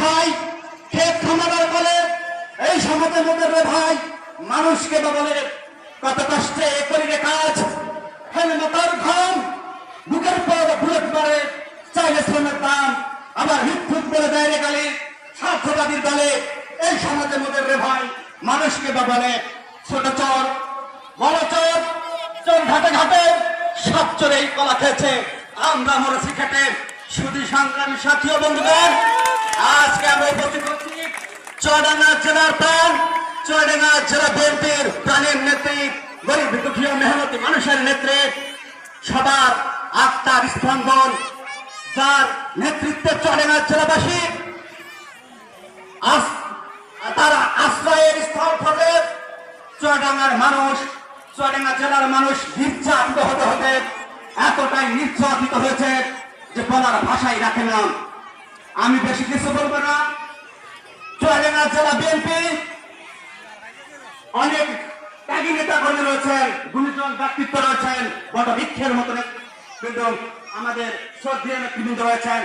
খাই ক্ষেত খামার বলে, এই সমাজের মধ্যে রে ভাই, মানুষকে বলে, কত কষ্টে করিলে কাজ, ফেলে মাতার ঘাম, বুকের পর বুলেট মারে, চাইলে শ্রমের দাম, আবার হিট করে দেয় রে গালি, স্বার্থবাদীর দলে এই সমাজের মধ্যে রে ভাই, মানুষকে বলে, ছোট চর, বড় চর, চোর ঘাটে ঘাটে সব চোর এই কলা খেয়েছে, আমরা মরেছি খেটে শুধু সংগ্রামী সাথী বন্ধুগণ আজকে আমরা উপস্থিত হচ্ছি চুয়াডাঙ্গা জেলার প্রাণ, চুয়াডাঙ্গা জেলা বিএনপির প্রাণের নেত্রী, গরিব দুঃখী ও মেহনতি মানুষের নেত্রী, সবার আত্মার স্পন্দন, যার নেতৃত্বে চুয়াডাঙ্গা জেলাবাসী তারা আশ্রয়ের স্থল থেকে চুয়াডাঙ্গার মানুষ, চুয়াডাঙ্গা জেলার মানুষ নির্যাতিত হতে হতে এতটাই নির্যাতিত হয়েছে যে বলার ভাষাই রাখে না। আমি বেশি কিছু বলব না। চুয়াডাঙ্গা জেলা বিএনপি অনেক ত্যাগী নেতা কর্মী রয়েছেন, গুণীজন, ব্যক্তিত্ব রয়েছেন, বড় বৃক্ষের মতো কিন্তু আমাদের শ্রদ্ধীয় নেতৃবৃন্দ রয়েছেন।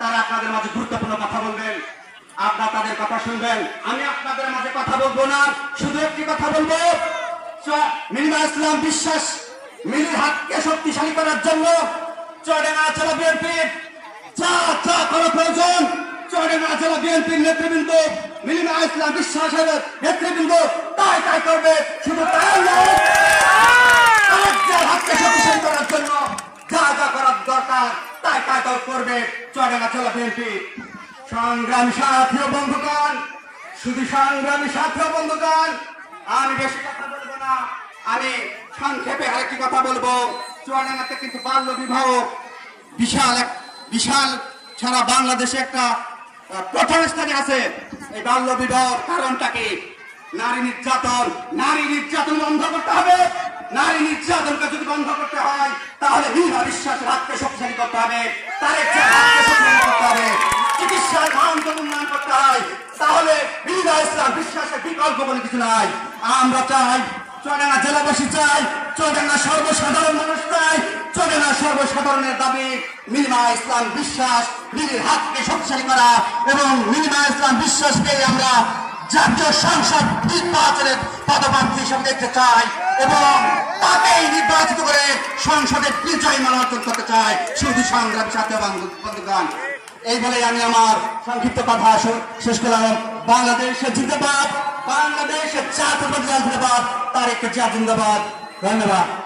তারা আপনাদের মাঝে গুরুত্বপূর্ণ কথা বলবেন। আপনারা তাদের কথা শুনবেন। আমি আপনাদের মাঝে কথা বলব না, শুধু একটি কথা বলব। মিনিমা ইসলাম বিশ্বাস, মিলির হাতকে শক্তিশালী করার জন্য চড়েনা জেলা বিএনপির যা যা করা প্রয়োজন। চড়েনা জেলা বিএনপির নেতৃবৃন্দ মিলিমা ইসলাম বিশ্বাসের নেতৃবৃন্দ, তাই তাই করবে, শুধু করার জন্য যা যা করার দরকার, তাই করবে চড়েনা জেলা বিএনপি। সংগ্রামী সাথী বন্ধুগণ, শুধু সংগ্রামী সাথী বন্ধুগণ, আমি বেশি কথা বলব না, আমি সংক্ষেপে আরেকটি কথা বলব। চুয়াডাঙ্গাতে কিন্তু বাল্য বিবাহ, বিশাল এক বিশাল সারা বাংলাদেশে একটা প্রথম স্থানে আছে এই বাল্য বিবাহ কারণটা কি নারী নির্যাতন। নারী নির্যাতন বন্ধ করতে হবে। নারী নির্যাতনকে যদি বন্ধ করতে হয়, তাহলে বিনা বিশ্বাসের রাখতে শক্তিশালী করতে হবে। হাতকে শক্তিশালী করতে হবে। চিকিৎসার উন্নয়ন করতে হয়, তাহলে বিনা ইসলাম বিশ্বাসের বিকল্প বলে কিছু নাই। আমরা চাই চুয়াডাঙ্গা জেলাবাসী চাই চুয়াডাঙ্গা সর্বসাধারণ মানুষ চাই চুয়াডাঙ্গা সর্বসাধারণের দাবি মিনিমা ইসলাম বিশ্বাস, মিলির হাতকে শক্তিশালী করা এবং মিনিমা ইসলাম বিশ্বাসকে আমরা জাতীয় সংসদ নির্বাচনের পদপ্রার্থী হিসেবে দেখতে চাই এবং তাকেই নির্বাচিত করে সংসদের বিজয় মান অর্জন করতে চাই। শুধু সংগ্রাম সাথে বন্ধুগণ, এই বলে আমি আমার সংক্ষিপ্ত কথা শেষ করলাম। বাংলাদেশের জিন্দাবাদ। বাংলাদেশের জাতীয় জিন্দাবাদ তার একটি জিন্দাবাদ ধন্যবাদ